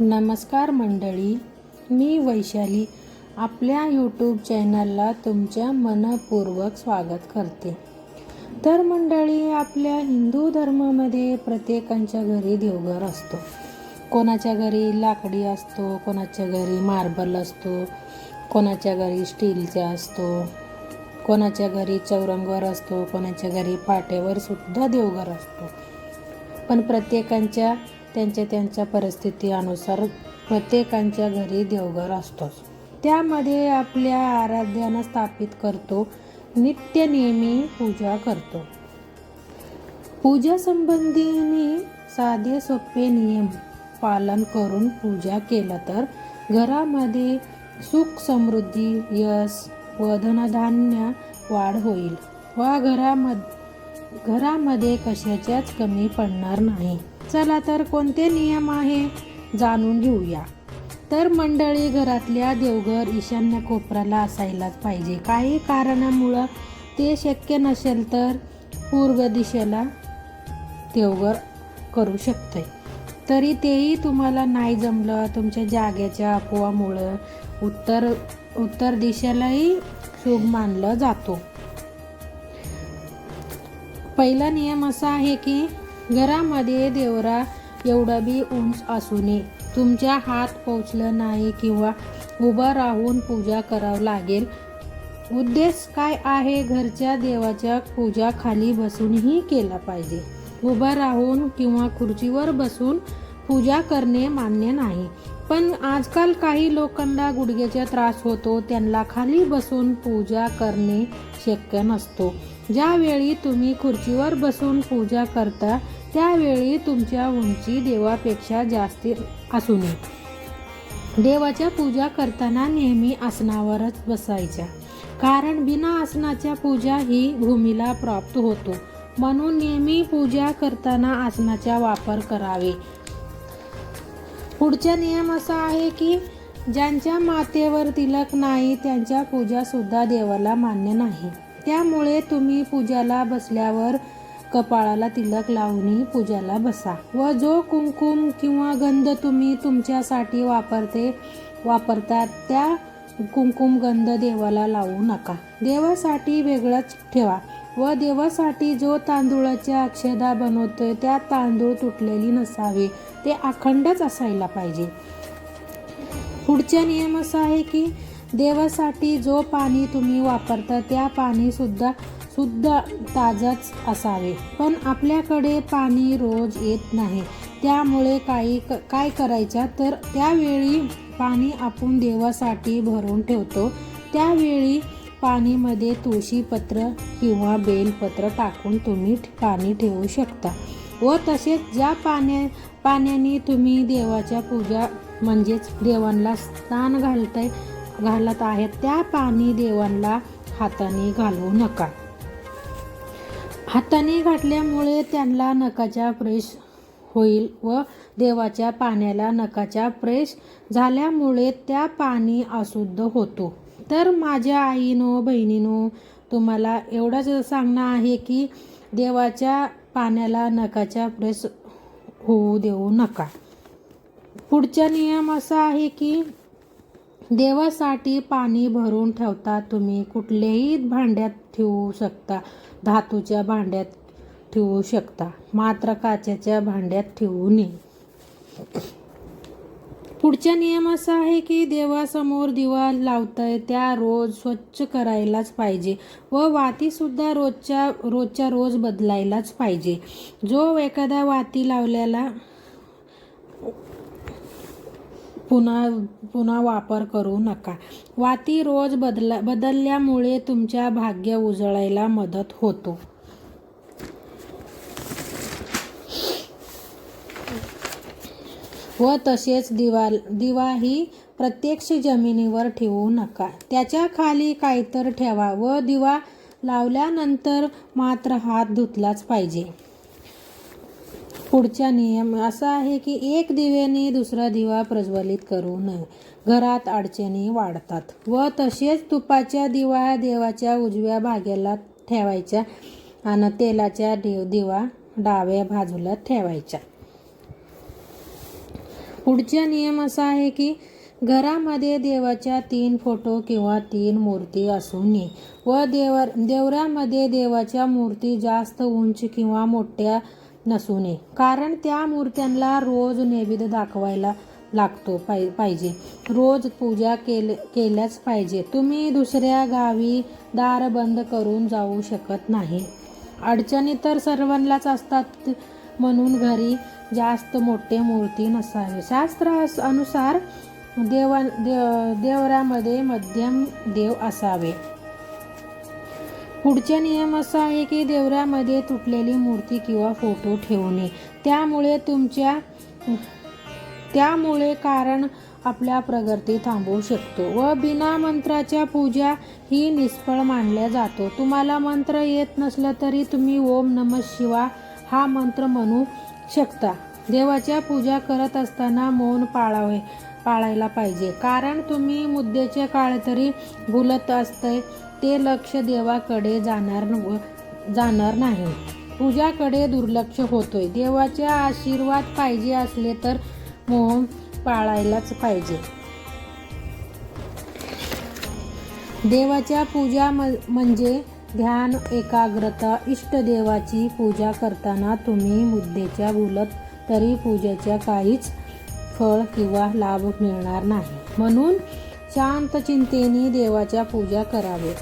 नमस्कार मंडळी मी वैशाली आपल्या यूट्यूब चॅनलला तुमच्या मनपूर्वक स्वागत करते. तर मंडळी आपल्या हिंदू धर्मामध्ये प्रत्येकांच्या घरी देवघर असतो. कोणाच्या घरी लाकडी असतो कोणाच्या घरी मार्बल असतो कोणाच्या घरी स्टीलचा असतो कोणाच्या घरी चौरंगवर असतो कोणाच्या घरी पाट्यावर सुद्धा देवघर असतो. पण प्रत्येकांच्या त्यांच्या त्यांच्या परिस्थितीनुसार प्रत्येकांच्या घरी देवघर असतोच. त्यामध्ये आपल्या आराध्यानं स्थापित करतो नित्य नेहमी पूजा करतो. पूजा संबंधीने साधे सोपे नियम पालन करून पूजा केलं तर घरामध्ये सुख समृद्धी यश व धनधान्य वाढ होईल. व घरामध्ये घरामध्ये कशाच्याच कमी पडणार नाही. चला तर कोणते नियम आहे जाणून घेऊया. तर मंडळी घरातल्या देवघर ईशान्य कोपऱ्याला असायलाच पाहिजे. काही कारणामुळं ते शक्य नसेल तर पूर्व दिशेला देवघर करू शकते तरी तेही तुम्हाला नाही जमलं तुमच्या जागेच्या अपोवामुळं उत्तर उत्तर दिशेलाही शुभ मानलं जातो. पहिला नियम असा आहे की घरामध्ये देवरा एवढा बी उंच असू नये तुमच्या हात पोचलं नाही किंवा उभं राहून पूजा करावं लागेल. उद्देश काय आहे? घरच्या देवाच्या पूजा खाली बसूनही केला पाहिजे. उभं राहून किंवा खुर्चीवर बसून पूजा करणे मान्य नाही. पण आजकाल काही लोकांना गुडघ्याचा त्रास होतो. त्यांना खाली बसून पूजा करणे शक्य नसतो. ज्यावेळी तुम्ही खुर्चीवर बसून पूजा करता त्यावेळी तुमच्या उंची देवापेक्षा जास्त असू नये. देवाच्या पूजा करताना नेहमी आसनावरच बसायच्या. कारण बिना आसनाच्या पूजा ही भूमीला प्राप्त होतो. म्हणून नेहमी पूजा करताना आसनाचा वापर करावे. पुढचा नियम असा आहे की ज्यांच्या मातेवर तिलक नाही त्यांच्या पूजा सुद्धा देवाला मान्य नाही. त्यामुळे तुम्ही पूजाला बसल्यावर कपाळाला तिलक लावूनही पूजाला बसा. व जो कुंकुम किंवा गंध तुम्ही तुमच्यासाठी वापरते वापरतात त्या कुंकुम गंध देवाला लावू नका. देवासाठी वेगळंच ठेवा. व देवासाठी जो तांदूळाच्या अक्षदा बनवतोय त्या तांदूळ तुटलेली नसावे. ते अखंडच असायला पाहिजे. पुढचा नियम असा आहे की देवासाठी जो पाणी तुम्ही वापरता त्या पाणीसुद्धा सुद्धा शुद्ध ताजंच असावे. पण आपल्याकडे पाणी रोज येत नाही. त्यामुळे काही क काय करायचं? तर त्यावेळी पाणी आपण देवासाठी भरून ठेवतो. त्यावेळी पाणीमध्ये तुळशीपत्र किंवा बेलपत्र टाकून तुम्ही पाणी ठेवू शकता. व तसेच ज्या पाण्या पाण्याने तुम्ही देवाच्या पूजा म्हणजेच देवांना स्नान घालत घालत आहेत त्या पाणी देवांना हाताने घालवू नका. हाताने घातल्यामुळे त्यांना नकाचा प्रेस होईल व देवाच्या पाण्याला नकाच्या प्रेस झाल्यामुळे त्या पाणी अशुद्ध होतो. तर माझ्या आईनो बहिणीनो तुम्हाला एवढंच सांगणं आहे की देवाच्या पाण्याला नकाचा प्रेस होऊ देऊ नका. पुढचा नियम असा आहे की देवासाठी पाणी भरून ठेवता तुम्ही. कुठल्याही भांड्यात ठेवू शकता. धातूच्या भांड्यात ठेवू शकता. मात्र काचेच्या भांड्यात ठेवू नये. पुढचा नियम असा आहे की देवासमोर दिवा लावताय त्या रोज स्वच्छ करायलाच पाहिजे व वातीसुद्धा रोजच्या रोजच्या रोज बदलायलाच पाहिजे. जो एखादा वाती लावल्याला पुन्हा पुन्हा वापर करू नका. वाती रोज बदला बदलल्यामुळे तुमच्या भाग्य उजळायला मदत होतो. व तसेच दिवा दिवा ही प्रत्यक्ष जमिनीवर ठेवू नका. त्याच्याखाली काहीतर ठेवा व दिवा लावल्यानंतर मात्र हात धुतलाच पाहिजे. पुढचा नियम असा आहे की एक दिव्याने दुसरा दिवा प्रज्वलित करू नये घरात अडचणी वाढतात व तसेच तुपाच्या दिवा देवाच्या उजव्या भाग्याला ठेवायच्या आणि तेलाच्या देव दिवा डाव्या बाजूला ठेवायच्या. पुढचा नियम असा आहे की घरामध्ये देवाच्या तीन फोटो किंवा तीन मूर्ती असू नये व देवर देवऱ्यामध्ये देवाच्या मूर्ती जास्त उंच किंवा मोठ्या नसू नये. कारण त्या मूर्त्यांना रोज नैवेद्य दाखवायला लागतो पाय पाहिजे. रोज पूजा केल केल्याच पाहिजे. तुम्ही दुसऱ्या गावी दार बंद करून जाऊ शकत नाही. अडचणी तर सर्वांनाच असतात म्हणून घरी जास्त मोठे मूर्ती नसावे. शास्त्र अनुसार देवा देव देवरामध्ये मध्यम देव असावे. पुढचा नियम असा आहे की देवरामध्ये तुटलेली मूर्ती किंवा फोटो ठेवू नये त्यामुळे तुमच्या त्यामुळे कारण आपल्या प्रगती थांबवू शकतो व बिना मंत्राच्या पूजा ही निष्फळ मानल्या जातो. तुम्हाला मंत्र येत नसलं तरी तुम्ही ओम नम शिवा हा मंत्र म्हणू शकता. देवाच्या पूजा करत असताना मौन पाळावे. पाळायला पाहिजे. कारण तुम्ही मुद्द्याचे काळ तरी भुलत असते ते लक्ष देवाकडे जाणार जाणार नाही. पूजाकडे दुर्लक्ष होतोय. देवाचे आशीर्वाद पाहिजे असले तर मोह पाळायलाच पाहिजे. देवाच्या पूजा म्हणजे ध्यान एकाग्रता इष्टदेवाची पूजा करताना तुम्ही मुद्देच्या बोलत तरी पूजेच्या काहीच फळ किंवा लाभ मिळणार नाही. म्हणून शांत चिंतेने देवाच्या पूजा करावे.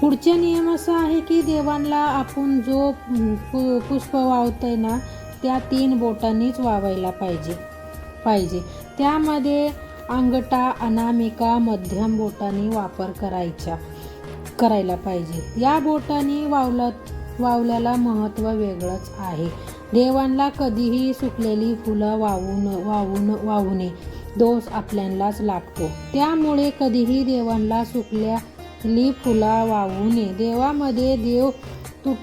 पुढचे नियम असा आहे की देवांना आपण जो पु- पुष्प वावतोय ना त्या तीन बोटांनीच वावायला पाहिजे पाहिजे. त्यामध्ये अंगठा अनामिका मध्यम बोटांनी वापर करायचा करायला पाहिजे. या बोटांनी वावलं वावल्याला महत्त्व वेगळंच आहे. देवांना कधीही सुकलेली फुलं वाहून वाहून वाहू नये दोष आपल्यालाच लागतो. त्यामुळे कधीही देवांना सुकल्याली फुलं वावू नये देवामध्ये देव तू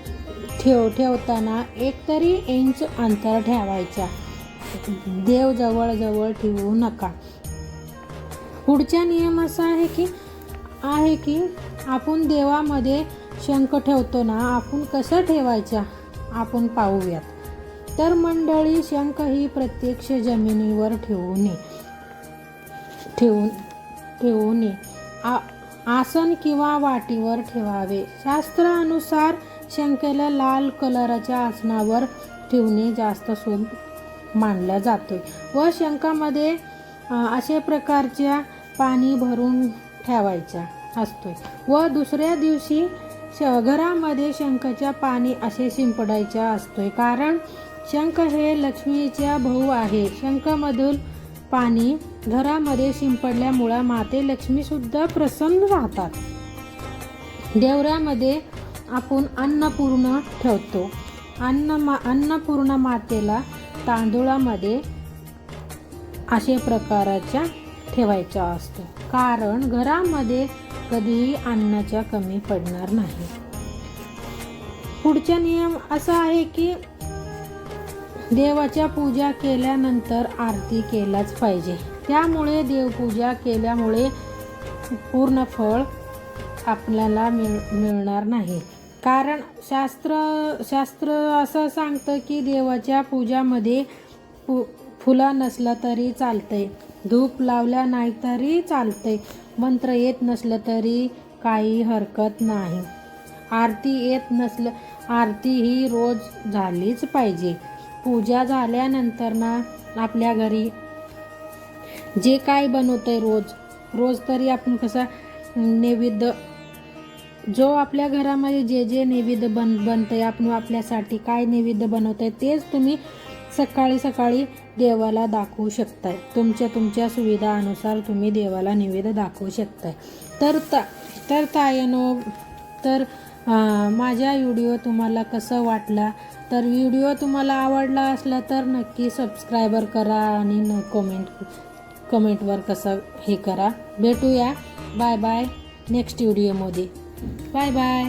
ठेव ठेवताना एकतरी इंच अंतर ठेवायचा. देव जवळजवळ ठेवू नका. पुढचा नियम असा आहे की आहे की आपण देवामध्ये शंख ठेवतो ना आपण कसं ठेवायचा? आपण पाहूयात. तर मंडळी शंख ही प्रत्यक्ष जमिनीवर ठेवू नये ठेवून ठेवू नये आ आसन किंवा वाटीवर ठेवावे. शास्त्रानुसार शंखेला लाल कलराच्या आसनावर ठेवणे जास्त शुभ मानला जातोय. व शंखामध्ये असे अशा प्रकारच्या पाणी भरून ठेवायच्या असतोय. व दुसऱ्या दिवशी श घरामध्ये शंखाच्या पाणी असे शिंपडायच्या असतोय कारण शंख हे लक्ष्मीच्या भाऊ आहे. शंखामधून पाणी घरामध्ये शिंपडल्यामुळं माते लक्ष्मीसुद्धा प्रसन्न राहतात. देवऱ्यामध्ये आपण अन्नपूर्ण ठेवतो. अन्न मा अन्नपूर्ण मातेला तांदूळामध्ये असे प्रकाराच्या ठेवायच्या असतो. कारण घरामध्ये कधीही अन्नाच्या कमी पडणार नाही. पुढचा नियम असा आहे की देवाच्या पूजा केल्यानंतर आरती केलाच पाहिजे. त्यामुळे देवपूजा केल्यामुळे पूर्ण फळ आपल्याला मिळ मिळणार नाही. कारण शास्त्र शास्त्र असं सांगतं की देवाच्या पूजामध्ये फु फुलं नसलं तरी चालतंय. धूप लावल्या नाही तरी चालतंय. मंत्र येत नसलं तरी काही हरकत नाही. आरती येत नसलं आरती ही रोज झालीच पाहिजे. पूजा झाल्यानंतर ना आपल्या घरी जे काय बनवतंय रोज रोज तरी आपण कसा नैवेद्य जो आपल्या घरामध्ये जे जे नैवेद्य बन बनतंय आपण आपल्यासाठी काय नैवेद्य बनवतंय तेच तुम्ही सकाळी सकाळी देवाला दाखवू शकताय. तुमच्या तुमच्या सुविधानुसार तुम्ही देवाला निवेद दाखवू शकताय. तर ता तर तायनो तर माझ्या व्हिडिओ तुम्हाला कसं वाटला? तर व्हिडिओ तुम्हाला आवडला असला तर नक्की सबस्क्रायबर करा आणि न कमेंट कमेंटवर कसं हे करा. भेटूया. बाय बाय नेक्स्ट व्हिडिओमध्ये बाय बाय